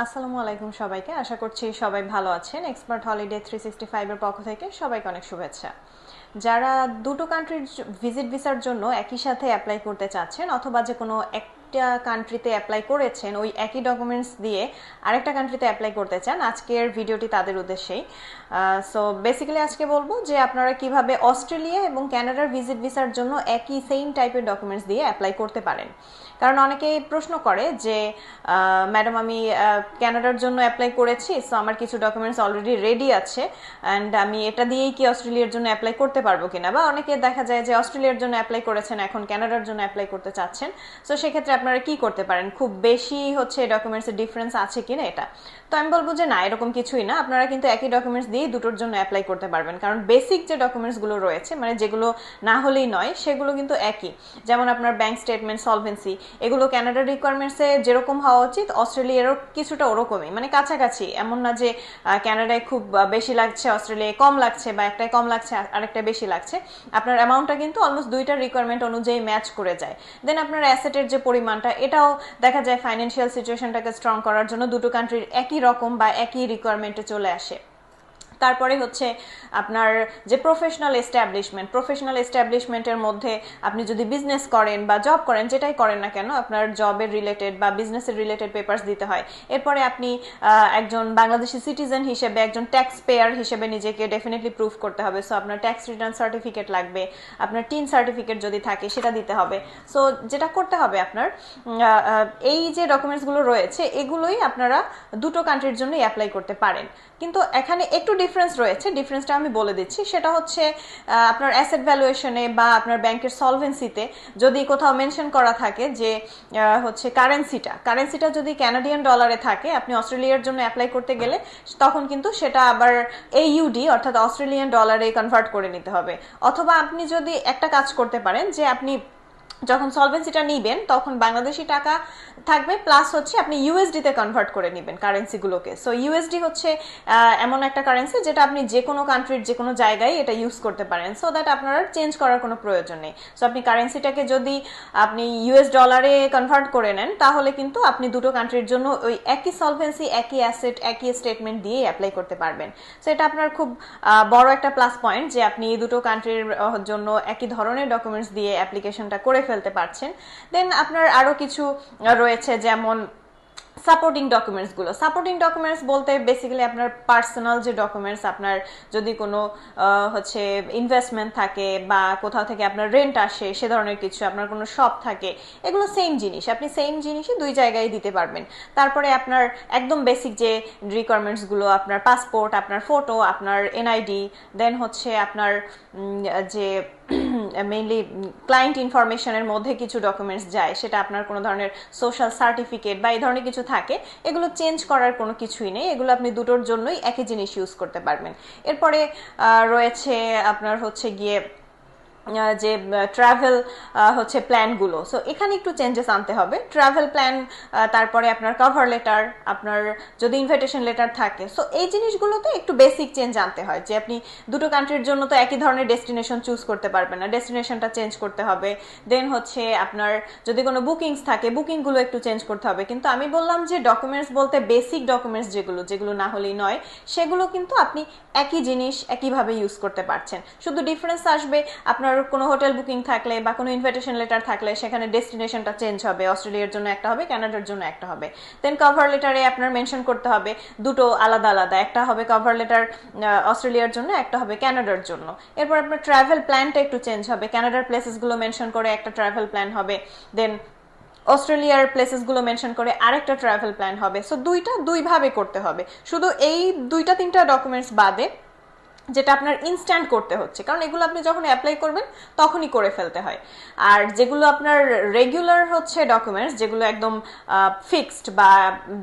আসসালামু আলাইকুম সবাইকে। আশা করছি সবাই ভালো আছেন। এক্সপার্ট হলিডে থ্রি সিক্সটি ফাইভের পক্ষ থেকে সবাইকে অনেক শুভেচ্ছা। যারা দুটো কান্ট্রির ভিজিট ভিসার জন্য একই সাথে অ্যাপ্লাই করতে চাচ্ছেন অথবা যে কোনো একটা কান্ট্রিতে অ্যাপ্লাই করেছেন, ওই একই ডকুমেন্টস দিয়ে আরেকটা কান্ট্রিতে অ্যাপ্লাই করতে চান, আজকের ভিডিওটি তাদের উদ্দেশ্যেই। সো বেসিক্যালি আজকে বলব যে আপনারা কীভাবে অস্ট্রেলিয়া এবং ক্যানাডার ভিজিট ভিসার জন্য একই সেম টাইপের ডকুমেন্টস দিয়ে অ্যাপ্লাই করতে পারেন। কারণ অনেকেই প্রশ্ন করে যে ম্যাডাম, আমি ক্যানাডার জন্য অ্যাপ্লাই করেছি সো আমার কিছু ডকুমেন্টস অলরেডি রেডি আছে অ্যান্ড আমি এটা দিয়েই কি অস্ট্রেলিয়ার জন্য অ্যাপ্লাই করতে পারব কিনা? বা অনেকে দেখা যায় যে অস্ট্রেলিয়ার জন্য অ্যাপ্লাই করেছেন, এখন ক্যানাডার জন্য অ্যাপ্লাই করতে চাচ্ছেন সো সেক্ষেত্রে আপনারা কি করতে পারেন? খুব বেশি হচ্ছে ডকুমেন্টসের ডিফারেন্স আছে কিনা এটা? তো আমি বলব যে না, এরকম কিছুই না, আপনারা কিন্তু একই ডকুমেন্টস দিয়ে দুটোর জন্য অ্যাপ্লাই করতে পারবেন, কারণ বেসিক যে ডকুমেন্টসগুলো রয়েছে মানে যেগুলো না হলেই নয়, সেগুলো কিন্তু একই। যেমন আপনার ব্যাংক স্টেটমেন্ট সলভেন্সি এগুলো ক্যানাডার রিকোয়ারমেন্টসে যেরকম হওয়া উচিত, অস্ট্রেলিয়ারও কিছুটা ওরকমই। মানে কাছাকাছি, এমন না যে ক্যানাডায় খুব বেশি লাগছে, অস্ট্রেলিয়ায় কম লাগছে বা একটাই কম লাগছে আরেকটা বেশি লাগছে। আপনার অ্যামাউন্টটা কিন্তু অলমোস্ট দুইটার রিকোয়ারমেন্ট অনুযায়ী ম্যাচ করে যায়। দেন আপনার অ্যাসেটের যে পরিমাণটা, এটাও দেখা যায় ফাইন্যান্সিয়াল সিচুয়েশনটাকে স্ট্রং করার জন্য দুটো কান্ট্রির একই রকম বা একই রিকোয়ারমেন্টে চলে আসে। তারপরে হচ্ছে আপনার যে প্রফেশনাল এস্টাবলিশমেন্ট প্রফেশনাল এস্টাবলিশমেন্টের মধ্যে আপনি যদি বিজনেস করেন বা জব করেন, যেটাই করেন না কেন, আপনার জবের রিলেটেড বা বিজনেসের রিলেটেড পেপার্স দিতে হয়। এরপরে আপনি একজন বাংলাদেশি সিটিজেন হিসেবে, একজন ট্যাক্স পেয়ার হিসেবে নিজেকে ডেফিনেটলি প্রুফ করতে হবে। সো আপনার ট্যাক্স রিটার্ন সার্টিফিকেট লাগবে, আপনার টিন সার্টিফিকেট যদি থাকে, সেটা দিতে হবে। সো যেটা করতে হবে আপনার এই যে ডকুমেন্টসগুলো রয়েছে, এগুলোই আপনারা দুটো কান্ট্রির জন্যই অ্যাপ্লাই করতে পারেন। কিন্তু এখানে একটু ডিফারেন্স রয়েছে ডিফারেন্সটা আমি বলে দিচ্ছি। সেটা হচ্ছে আপনার অ্যাসেট ভ্যালুয়েশনে বা আপনার ব্যাংকের সলভেন্সিতে যদি কোথাও মেনশন করা থাকে যে হচ্ছে কারেন্সিটা কারেন্সিটা যদি ক্যানাডিয়ান ডলারে থাকে, আপনি অস্ট্রেলিয়ার জন্য অ্যাপ্লাই করতে গেলে তখন কিন্তু সেটা আবার এই ইউডি অর্থাৎ অস্ট্রেলিয়ান ডলারে কনভার্ট করে নিতে হবে। অথবা আপনি যদি একটা কাজ করতে পারেন যে, আপনি যখন সলভেন্সিটা নিবেন, তখন বাংলাদেশি টাকা থাকবে প্লাস হচ্ছে আপনি ইউএসডিতে কনভার্ট করে নেবেন কারেন্সিগুলোকে সো ইউএসডি হচ্ছে এমন একটা কারেন্সি যেটা আপনি যে কোনো কান্ট্রির যে কোনো জায়গায় এটা ইউজ করতে পারেন। সো দ্যাট আপনার চেঞ্জ করার কোনো প্রয়োজন নেই। সো আপনি কারেন্সিটাকে যদি আপনি ইউএস ডলারে কনভার্ট করে নেন, তাহলে কিন্তু আপনি দুটো কান্ট্রির জন্য ওই একই সলভেন্সি একই অ্যাসেট একই স্টেটমেন্ট দিয়ে অ্যাপ্লাই করতে পারবেন। সো এটা আপনার খুব বড় একটা প্লাস পয়েন্ট যে আপনি দুটো কান্ট্রির জন্য একই ধরনের ডকুমেন্টস দিয়ে অ্যাপ্লিকেশনটা করে ফেলতে পারছেন। দেন আপনার আরও কিছু রয়েছে যেমন সাপোর্টিং ডকুমেন্টসগুলো সাপোর্টিং ডকুমেন্টস বলতে বেসিক্যালি আপনার পার্সোনাল যে ডকুমেন্টস আপনার যদি কোনো হচ্ছে ইনভেস্টমেন্ট থাকে বা কোথাও থেকে আপনার রেন্ট আসে, সে ধরনের কিছু, আপনার কোনো শপ থাকে, এগুলো সেম জিনিস। আপনি সেম জিনিসই দুই জায়গায় দিতে পারবেন। তারপরে আপনার একদম বেসিক যে রিকোয়ারমেন্টসগুলো আপনার পাসপোর্ট আপনার ফটো আপনার এনআইডি দেন হচ্ছে আপনার যে মেইনলি ক্লায়েন্ট ইনফরমেশনের মধ্যে কিছু ডকুমেন্টস যায়, সেটা আপনার কোনো ধরনের সোশ্যাল সার্টিফিকেট বা এই ধরনের কিছু থাকে, এগুলো চেঞ্জ করার কোনো কিছুই নেই, এগুলো আপনি দুটোর জন্যই একই জিনিস ইউজ করতে পারবেন। এরপরে রয়েছে আপনার হচ্ছে গিয়ে যে ট্রাভেল হচ্ছে প্ল্যানগুলো সো এখানে একটু চেঞ্জেস আনতে হবে। ট্রাভেল প্ল্যান তারপরে আপনার কভার লেটার আপনার যদি ইনভাইটেশন লেটার থাকে। সো এই জিনিসগুলোতে একটু বেসিক চেঞ্জ আনতে হয় যে, আপনি দুটো কান্ট্রির জন্য তো একই ধরনের ডেস্টিনেশন চুজ করতে পারবেন না। ডেস্টিনেশনটা চেঞ্জ করতে হবে। দেন হচ্ছে আপনার যদি কোনো বুকিংস থাকে বুকিংগুলো একটু চেঞ্জ করতে হবে। কিন্তু আমি বললাম যে ডকুমেন্টস বলতে বেসিক ডকুমেন্টস যেগুলো যেগুলো না হলেই নয়, সেগুলো কিন্তু আপনি একই জিনিস একইভাবে ইউজ করতে পারছেন। শুধু ডিফারেন্স আসবে, আপনার কোনো হোটেল বুকিং থাকলে বা কোনো ইনভিটেশন লেটার থাকলে সেখানে ডেস্টিনেশনটা চেঞ্জ হবে। অস্ট্রেলিয়ার জন্য একটা হবে ক্যানাডার জন্য একটা হবে। দেন কভার লেটারে আপনার মেনশন করতে হবে, দুটো আলাদা আলাদা। একটা হবে কভার লেটার অস্ট্রেলিয়ার জন্য, একটা হবে ক্যানাডার জন্য। এরপর আপনার ট্রাভেল প্ল্যানটা একটু চেঞ্জ হবে। ক্যানাডার প্লেসেসগুলো মেনশন করে একটা ট্রাভেল প্ল্যান হবে। দেন অস্ট্রেলিয়ার প্লেসেসগুলো মেনশন করে আরেকটা ট্রাভেল প্ল্যান হবে। সো দুইটা দুইভাবে করতে হবে। শুধু এই দুইটা তিনটা ডকুমেন্টস বাদে যেটা আপনার ইনস্ট্যান্ট করতে হচ্ছে। কারণ এগুলো আপনি যখন অ্যাপ্লাই করবেন, তখনই করে ফেলতে হয়। আর যেগুলো আপনার রেগুলার হচ্ছে ডকুমেন্টস যেগুলো একদম ফিক্সড বা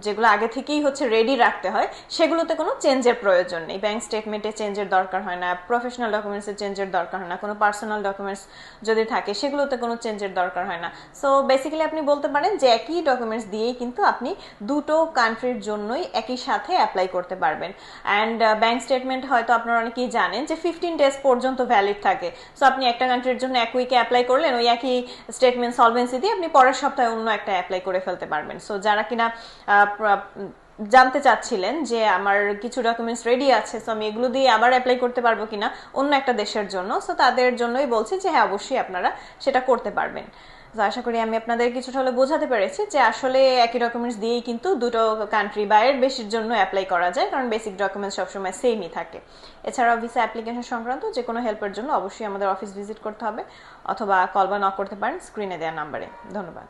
যেগুলো আগে থেকেই হচ্ছে রেডি রাখতে হয়, সেগুলোতে কোনো চেঞ্জের প্রয়োজন নেই। ব্যাংক স্টেটমেন্টে চেঞ্জের দরকার হয় না প্রফেশনাল ডকুমেন্টসে চেঞ্জের দরকার হয় না, কোনো পার্সোনাল ডকুমেন্টস যদি থাকে, সেগুলোতে কোনো চেঞ্জের দরকার হয় না। সো বেসিক্যালি আপনি বলতে পারেন যে একই ডকুমেন্টস দিয়েই কিন্তু আপনি দুটো কান্ট্রির জন্যই একই সাথে অ্যাপ্লাই করতে পারবেন। অ্যান্ড ব্যাংক স্টেটমেন্ট হয়তো আপনার অনেকেই জানেন যে ফিফটিন ডেজ পর্যন্ত ভ্যালিড থাকে। সো আপনি একটা কান্ট্রির জন্য এক উইকে অ্যাপ্লাই করলেন, ওই একই স্টেটমেন্ট সলভেন্সি দিয়ে আপনি পরের সপ্তাহে অন্য একটা অ্যাপ্লাই করে ফেলতে পারবেন। সো যারা কিনা জানতে চাচ্ছিলেন যে আমার কিছু ডকুমেন্টস রেডি আছে সো আমি এগুলো দিয়ে আবার অ্যাপ্লাই করতে পারব কিনা অন্য একটা দেশের জন্য সো তাদের জন্যই বলছি যে হ্যাঁ অবশ্যই আপনারা সেটা করতে পারবেন। তো আশা করি আমি আপনাদের কিছুটা হলে বোঝাতে পেরেছি যে আসলে একই ডকুমেন্টস দিয়েই কিন্তু দুটো কান্ট্রি বাইরের বেশির জন্য অ্যাপ্লাই করা যায়, কারণ বেসিক ডকুমেন্টস সবসময় সেমই থাকে। এছাড়াও ভিসা অ্যাপ্লিকেশন সংক্রান্ত যে কোনো হেল্পের জন্য অবশ্যই আমাদের অফিস ভিজিট করতে হবে, অথবা কল বা নক করতে পারেন স্ক্রিনে দেওয়া নাম্বারে ধন্যবাদ।